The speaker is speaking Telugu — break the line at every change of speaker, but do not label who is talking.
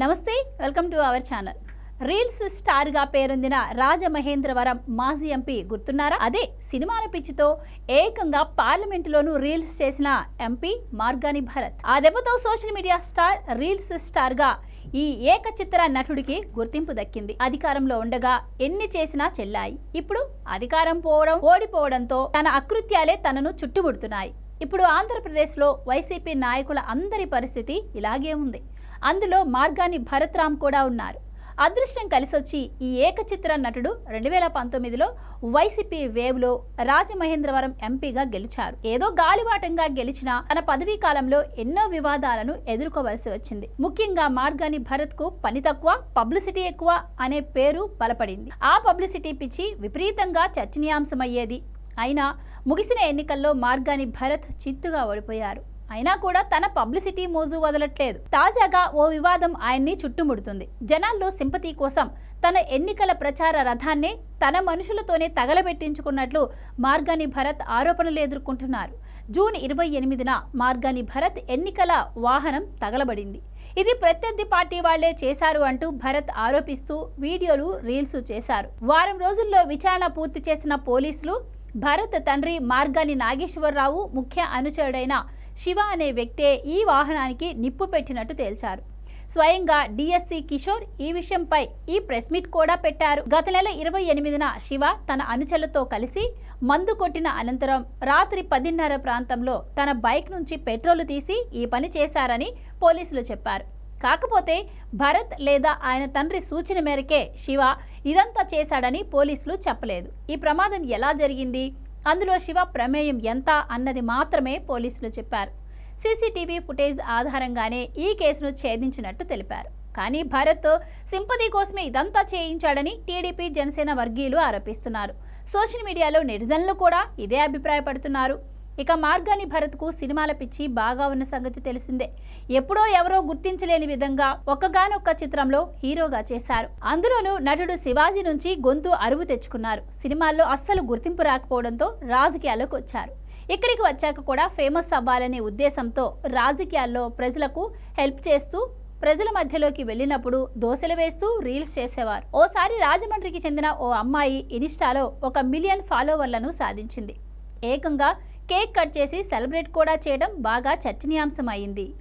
నమస్తే welcome to our channel. Reels స్టార్గా పేరొందిన రాజమహేంద్రవరం మాజీ ఎంపీ గుర్తున్నారా? అదే సినిమాల పిచ్చితో ఏకంగా పార్లమెంటులోనూ రీల్స్ చేసిన ఎంపీ మార్గాని భరత్. ఆ దెబ్బతో సోషల్ మీడియా స్టార్ రీల్స్ స్టార్గా ఈ ఏకచిత్ర నటుడికి గుర్తింపు దక్కింది. అధికారంలో ఉండగా ఎన్ని చేసినా చెల్లాయి. ఇప్పుడు అధికారం పోవడం ఓడిపోవడంతో తన అకృత్యాలే తనను చుట్టుముడుతున్నాయి. ఇప్పుడు ఆంధ్రప్రదేశ్లో వైసీపీ నాయకుల అందరి పరిస్థితి ఇలాగే ఉంది. అందులో మార్గాని భరత్ రామ్ కూడా ఉన్నారు. అదృష్టం కలిసొచ్చి ఈ ఏకచిత్ర నటుడు రెండు వేల పంతొమ్మిదిలో వైసీపీ వేవ్లో రాజమహేంద్రవరం ఎంపీగా గెలిచారు. ఏదో గాలివాటంగా గెలిచిన తన పదవీ కాలంలో ఎన్నో వివాదాలను ఎదుర్కోవలసి వచ్చింది. ముఖ్యంగా మార్గాని భరత్కు పని తక్కువ పబ్లిసిటీ ఎక్కువ అనే పేరు బలపడింది. ఆ పబ్లిసిటీ పిచ్చి విపరీతంగా చర్చనీయాంశమయ్యేది. అయినా ముగిసిన ఎన్నికల్లో మార్గాని భరత్ చిత్తుగా ఓడిపోయారు. అయినా కూడా తన పబ్లిసిటీ మోజు వదలట్లేదు. తాజాగా ఓ వివాదం ఆయన్ని చుట్టుముడుతుంది. జనాల్లో సింపతి కోసం తన ఎన్నికల ప్రచార రథాన్నే తన మనుషులతోనే తగలబెట్టించుకున్నట్లు మార్గాని భరత్ ఆరోపణలు ఎదుర్కొంటున్నారు. జూన్ ఇరవై ఎనిమిదిన మార్గాని భరత్ ఎన్నికల వాహనం తగలబడింది. ఇది ప్రత్యర్థి పార్టీ వాళ్ళే చేశారు అంటూ భరత్ ఆరోపిస్తూ వీడియోలు రీల్స్ చేశారు. వారం రోజుల్లో విచారణ పూర్తి చేసిన పోలీసులు భరత్ తండ్రి మార్గాని నాగేశ్వరరావు ముఖ్య అనుచరుడైన శివ అనే వ్యక్తే ఈ వాహనానికి నిప్పు పెట్టినట్టు తేల్చారు. స్వయంగా డిఎస్సి కిషోర్ ఈ విషయంపై ఈ ప్రెస్ మీట్ కూడా పెట్టారు. గత నెల ఇరవై ఎనిమిదిన శివ తన అనుచరులతో కలిసి మందు కొట్టిన అనంతరం రాత్రి పదిన్నర ప్రాంతంలో తన బైక్ నుంచి పెట్రోల్ తీసి ఈ పని చేశారని పోలీసులు చెప్పారు. కాకపోతే భరత్ లేదా ఆయన తండ్రి సూచన మేరకే శివ ఇదంతా చేశాడని పోలీసులు చెప్పలేదు. ఈ ప్రమాదం ఎలా జరిగింది? అందులో శివ ప్రమేయం ఎంత అన్నది మాత్రమే పోలీసులు చెప్పారు. సీసీటీవీ ఫుటేజ్ ఆధారంగానే ఈ కేసును ఛేదించినట్టు తెలిపారు. కానీ భరత్ సింపతి కోసమే ఇదంతా చేయించాడని టీడీపీ జనసేన వర్గీయులు ఆరోపిస్తున్నారు. సోషల్ మీడియాలో నెటిజన్లు కూడా ఇదే అభిప్రాయపడుతున్నారు. ఇక మార్గాని భరత్కు సినిమాల పిచ్చి బాగా ఉన్న సంగతి తెలిసిందే. ఎప్పుడో ఎవరో గుర్తించలేని విధంగా ఒక్కగానొక్క చిత్రంలో హీరోగా చేశారు. అందులోనూ నటుడు శివాజీ నుంచి గొంతు అరువు తెచ్చుకున్నారు. సినిమాల్లో అస్సలు గుర్తింపు రాకపోవడంతో రాజకీయాల్లోకి వచ్చారు. ఇక్కడికి వచ్చాక కూడా ఫేమస్ అవ్వాలనే ఉద్దేశంతో రాజకీయాల్లో ప్రజలకు హెల్ప్ చేస్తూ ప్రజల మధ్యలోకి వెళ్ళినప్పుడు దోశలు వేస్తూ రీల్స్ చేసేవారు. ఓసారి రాజమండ్రికి చెందిన ఓ అమ్మాయి ఇన్స్టాలో ఒక మిలియన్ ఫాలోవర్లను సాధించింది. ఏకంగా కేక్ కట్ చేసి సెలబ్రేట్ కూడా చేయడం బాగా చర్చనీయాంశమైంది